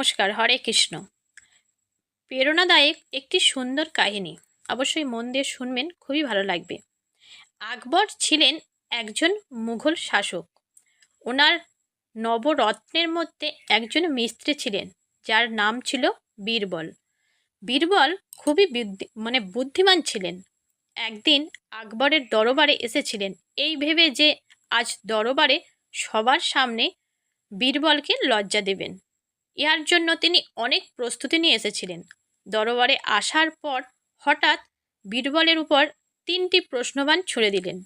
নমস্কার, হরে কৃষ্ণ। প্রেরণাদায়ক একটি সুন্দর কাহিনী। অবশ্যই মন দিয়ে শুনবেন, খুবই ভালো লাগবে। আকবর ছিলেন একজন মুঘল শাসক। ওনার নবরত্নের মধ্যে একজন মিস্ত্রি ছিলেন, যার নাম ছিল বীরবল। বীরবল খুবই মানে বুদ্ধিমান ছিলেন। একদিন আকবরের দরবারে এসেছিলেন। এই ভেবে যে আজ দরবারে সবার সামনে বীরবলকে লজ্জা দেবেন। ইহার জন্য তিনি অনেক প্রস্তুতি নিয়ে এসেছিলেন। দরবারে আসার পর হঠাৎ বীরবলের উপর তিনটি প্রশ্নবান ছুড়ে দিলেন।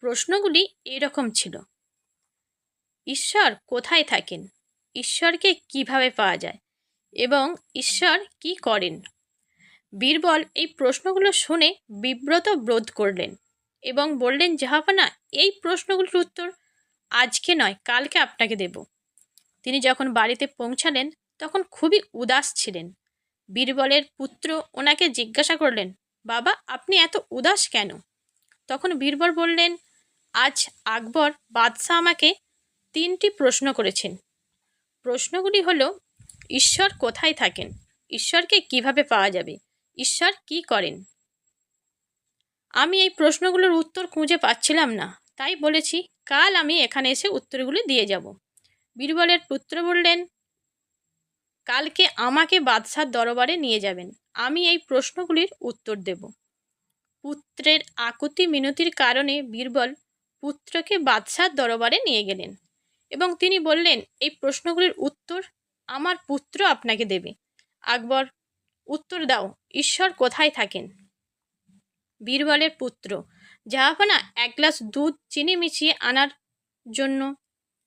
প্রশ্নগুলি এরকম ছিল, ঈশ্বর কোথায় থাকেন? ঈশ্বরকে কীভাবে পাওয়া যায়? এবং ঈশ্বর কি করেন? বীরবল এই প্রশ্নগুলো শুনে বিব্রত বোধ করলেন এবং বললেন, জাহাপানা, এই প্রশ্নগুলির উত্তর আজকে নয়, কালকে আপনাকে দেব। তিনি যখন বাড়িতে পৌঁছালেন, তখন খুবই উদাস ছিলেন। বীরবলের পুত্র ওনাকে জিজ্ঞাসা করলেন, বাবা, আপনি এত উদাস কেন? তখন বীরবল বললেন, আজ আকবর বাদশাহ আমাকে তিনটি প্রশ্ন করেছেন। প্রশ্নগুলি হল, ঈশ্বর কোথায় থাকেন? ঈশ্বরকে কীভাবে পাওয়া যাবে? ঈশ্বর কি করেন? আমি এই প্রশ্নগুলোর উত্তর খুঁজে পাচ্ছিলাম না, তাই বলেছি, কাল আমি এখানে এসে উত্তরগুলি দিয়ে যাব। বীরবলের পুত্র বললেন, কালকে আমাকে বাদশার দরবারে নিয়ে যাবেন। আমি এই প্রশ্নগুলির উত্তর দেব। পুত্রের আকুতি মিনতির কারণে বীরবল পুত্রকে বাদশার দরবারে নিয়ে গেলেন এবং তিনি বললেন, এই প্রশ্নগুলির উত্তর আমার পুত্র আপনাকে দেবে। আকবর, উত্তর দাও, ঈশ্বর কোথায় থাকেন? বীরবলের পুত্র জাহাপানা এক গ্লাস দুধ চিনি মিশিয়ে আনার জন্য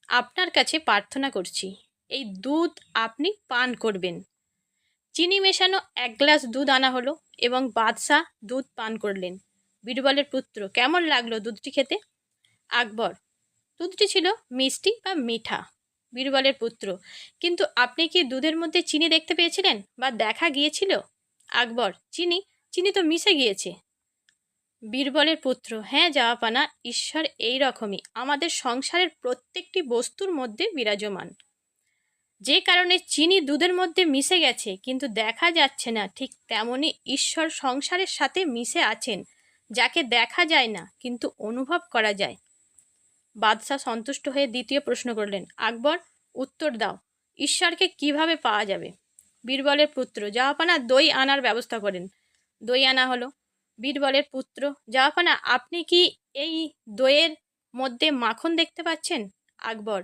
আপনার কাছে প্রার্থনা করছি, এই দুধ আপনি পান করবেন। চিনি মেশানো এক গ্লাস দুধ আনা হলো এবং বাদশাহ দুধ পান করলেন। বীরবলের পুত্র, কেমন লাগল দুধটি খেতে? আকবর, দুধটি ছিল মিষ্টি বা মিঠা। বীরবলের পুত্র, কিন্তু আপনি কি দুধের মধ্যে চিনি দেখতে পেয়েছিলেন বা দেখা গিয়েছিল? আকবর, চিনি চিনি তো মিশে গিয়েছে। বীরবলের পুত্র হ্যাঁ জাহাপানা ঈশ্বর এই রকমই। আমাদের সংসারের প্রত্যেকটি বস্তুর মধ্যে বিরাজমান। যে কারণে চিনি দুধের মধ্যে মিশে গেছে, কিন্তু দেখা যাচ্ছে না, ঠিক তেমনই ঈশ্বর সংসারের সাথে মিশে আছেন, যাকে দেখা যায় না, কিন্তু অনুভব করা যায়। বাদশাহ সন্তুষ্ট হয়ে দ্বিতীয় প্রশ্ন করলেন, আকবর, উত্তর দাও, ঈশ্বরকে কীভাবে পাওয়া যাবে? বীরবলের পুত্র জাহাপানা দই আনার ব্যবস্থা করেন। দই আনা হলো। বীরবলের পুত্র। জাহাপানা আপনি কি এই দইয়ের মধ্যে মাখন দেখতে পাচ্ছেন? আকবর,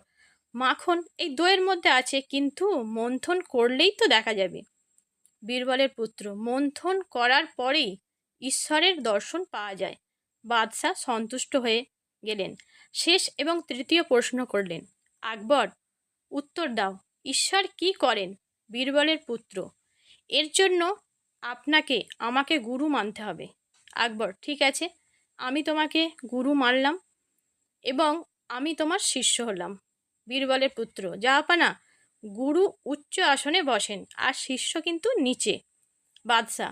মাখন এই দইয়ের মধ্যে আছে, কিন্তু মন্থন করলেই তো দেখা যাবে। বীরবলের পুত্র, মন্থন করার পরেই ঈশ্বরের দর্শন পাওয়া যায়। বাদশাহ সন্তুষ্ট হয়ে গেলেন, শেষ এবং তৃতীয় প্রশ্ন করলেন, আকবর, উত্তর দাও, ঈশ্বর কি করেন বীরবলের পুত্র? এর জন্য আপনাকে, আমাকে গুরু মানতে হবে। আকবর, ঠিক আছে, আমি তোমাকে গুরু মানলাম এবং আমি তোমার শিষ্য হলাম। বীরবলের পুত্র জাহাপানা গুরু উচ্চ আসনে বসেন, আর শিষ্য কিন্তু নিচে। বাদশাহ,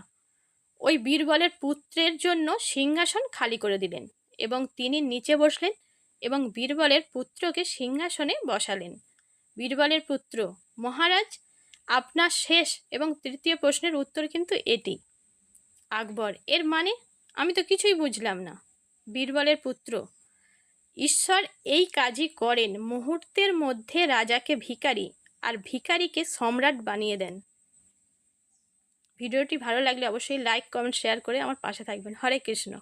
ওই বীরবলের পুত্রের জন্য সিংহাসন খালি করে দিলেন এবং তিনি নিচে বসলেন এবং বীরবলের পুত্রকে সিংহাসনে বসালেন। বীরবলের পুত্র, মহারাজ, আপনার শেষ এবং তৃতীয় প্রশ্নের উত্তর কিন্তু এটি। আকবর, এর মানে আমি তো কিছুই বুঝলাম না। বীরবলের পুত্র, ঈশ্বর এই কাজই করেন, মুহূর্তের মধ্যে রাজাকে ভিকারি আর ভিকারিকে সম্রাট বানিয়ে দেন। ভিডিওটি ভালো লাগলে অবশ্যই লাইক কমেন্ট শেয়ার করে আমার পাশে থাকবেন। হরে কৃষ্ণ।